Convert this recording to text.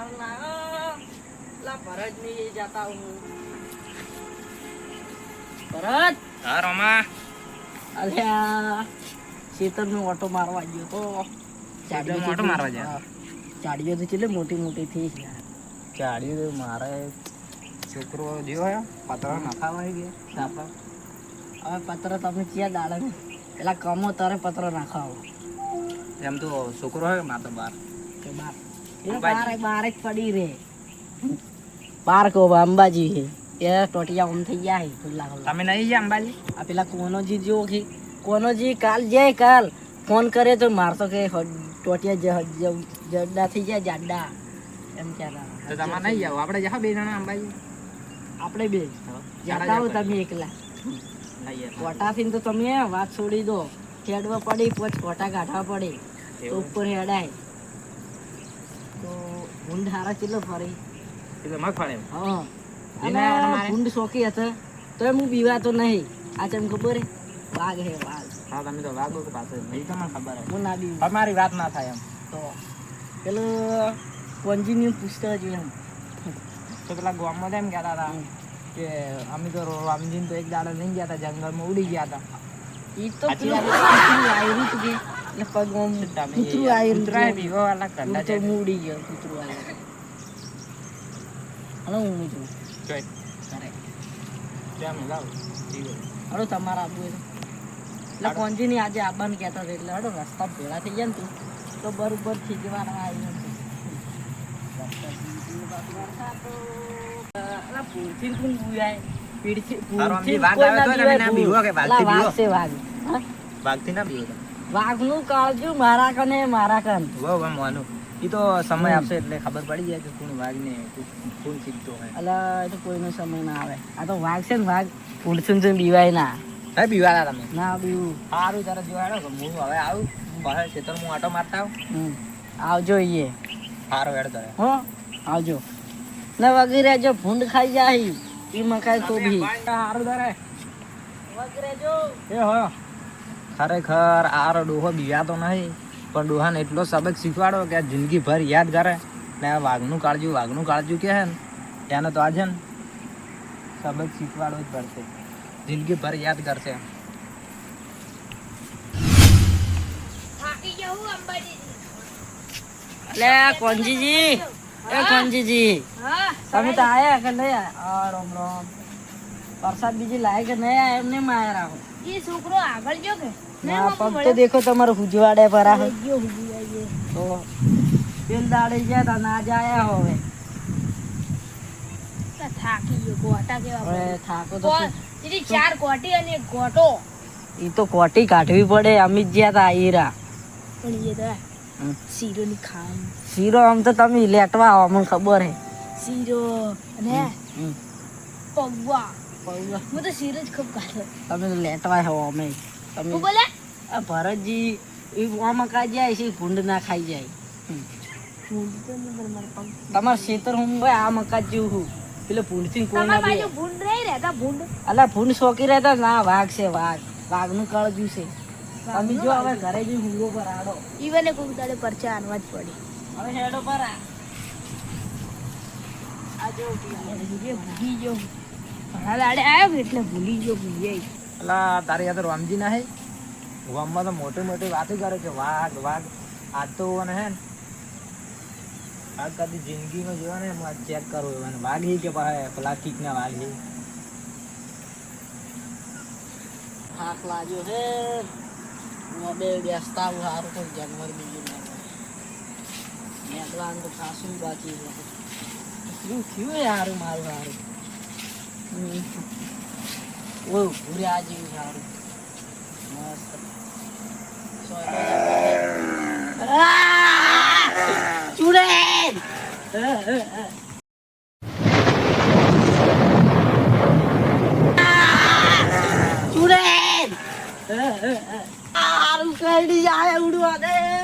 સારું ના લા ભરતની જતા હું. ભરત! હા રોમા. અલ્યા શેતર નો ઓટો મારવા ગયો તો. શેતરનો ઓટો મારવા ગયા? ચાડીઓ તો ચેટલી મોટી મોટી થઈ છે તો મારે છોકરો જેવો પતરા ગયા. સાપા. હવે પત્ર તમે ક્યાં દાડે ને? પેલા કમો તારે પત્ર નાખાવો. એમ તો છોકરો હોય મારે તો બાર. કે બાર. બાર બાર પડી રે. બાર કહો અંબાજી. એ ટોટિયા ઓમ થઈ ગયા ખુલ્લા ખુલ્લા. તમે નહીં ગયા અંબાજી? આ પેલા કોનોજી જેવો કે કોનોજી કાલ જાય કાલ. ફોન કરે તો મારતો કે ટોટિયા જ- જ- જડ્ડા થઈ ગયા જાડા. એમ કહેતા તો તમારે નહીં જાવ આપણે જાવ બે જણા અંબાજી. આપણે બે. જતા હો તમે એકલા. કોટાથી તો તમે વાત છોડી દો. ખેડવા પડી પછી કોટા કાઢવા પડે. તો ઉપર હેડાય. ઊંડ હારા ચેટલો ફરી એટલે મગફળી હા. અને ભૂંડ શોખી હતો તો હું બીવાતો નહીં. આ ચમ ખબર હે. વાઘ હે વાઘ. હા તમે તો વાગો કે પાસે નહીં તમને ખબર હે. હું ના બી અમારી વાત ના થાય એમ. તો પેલો પંજીની પૂછતા જ એમ. તો પેલા ગામમાં એમ કહેતા હતા કે અમે તો રામજીને તો એક દાડો લઈને ગયા હતા જંગલમાં ઉડી ગયા હતા. એ તો પેલું વાત. કૂતરું કે. એટલે પગમાં કૂતરું આવ્યું તું. તો છે ગયો કૂતરું આવ્યું હલો હું છું. હલો તમારા આબુ એટલે કોંજીની આજે આબાને કહેતા હતા એટલે હડો રસ્તા ભેળા થઈ ગયા ને તું તો બરોબર ખીજવાના આવી નથી અલા ભૂલથી બુયાય? પીડથી- તારો વાઘ આવે ના તો એને બીવો કે વાઘથી બીવો? છે વાઘ. હા? વાઘથી ના બીવો વાઘનું કાળજું મારા કને મારા કન. વાહ વાહ માનું એ તો સમય. આપશે એટલે ખબર પડી જાય કે કોણ વાઘને કોણ શીખતો હોય. અલા એ તો કોઈનો સમય ના આવે. આ તો વાઘ છે ને વાઘ ફૂલસુન છે બીવાય ના. હે બીવાલા તમે? ના બીવું. સારું તારે જોવાડો કે હું હવે આવું. બહાર ખેતર હું આટો મારતા આવું. આવજો ઈએ. સારો હેડ તારે. હો આવજો. ને વગેરે જો ભૂંડ ખાઈ જાય એ મકાઈ કોબી સારું તારે. વગેરે જો. એ હો. ખરેખર આરો ડોહો બીવાતો નહીં પણ ડોહાને એટલો સબક શીખવાડો કે આ જિંદગી યાદ કરે. ને આ વાઘનું કાળજું વાઘનું કાળજું કહે ને એને તો આજે ને સબક શીખવાડો જ પડશે. જિંદગીભર યાદ કરશે. લે કોંજીજી એ કોંજીજી તમે તો આયા કે નહીં? રામ રામ. પ્રસાદ બીજી લાય કે નહીં આયા એમને માયા રાખો એ છોકરો આગળ જો કે? ના પગ તો દેખો તમારો હુજવાડે પર આ ગયો ઊભી તો પેલ દાડે ગયા તા ના જાયા હવે. થાકી ગયો ગોટા કેવા હવે થાકો તો ગો- ચાર કોટી અને એક ગોટો. એ તો કોટી કાઢવી પડે અમે જ ગયા તા હીરા. પણ એ તો શીરો ની ખામ શીરો આમ તો તમે લેટવા આવો મને ખબર હે. શીરો અને હમ. પૌવા. પૌવા. હું તો શીરો ખૂબ ખાતો. તમે તો લેટવા હો અમે. તમે બોલે? આ ભરતજી એ આમાં કાંઈ જાય છે ભૂંડ ના ખાઈ જાય. તમારે ખેતર હું આ જેવું હું. પેલો કોઈ ના ભૂંડ રહેતા ભૂંડ? અલા ભૂંડ શોકી રહેતા ના વાઘ છે વાઘ. વાઘનું કળજું છે. તમે જો હવે ઘરે જઈ હુંગો પર આડો ઈવને કોઈ દાડે પરચા આનવા જ પડી. હવે હેડો પર આ. આ જો. ઘણા દાડે આવ્યો એટલે ભૂલી ગયો ભૂલી અલા તારે યાદ રામજી ના હે? ગામમાં તો મોટી મોટી વાતો કરે છે. વાઘ વાઘ. આ તો હે આ કદી જિંદગીમાં જોવા ને હું ચેક કરું એને વાઘ હી કે ભાઈ પ્લાસ્ટિક ના વાઘ હી? થાક લાગ્યો હે. હું બે બેસતા હું સારું કોઈ જાનવર બીજું ના મેદવાન તો ખાસું બાકી શું થયું યાર મારું સારું ઓ જેવું સારું મસ્ત. ચૂડેલ સારું કઈ જાય ઉડવા દે.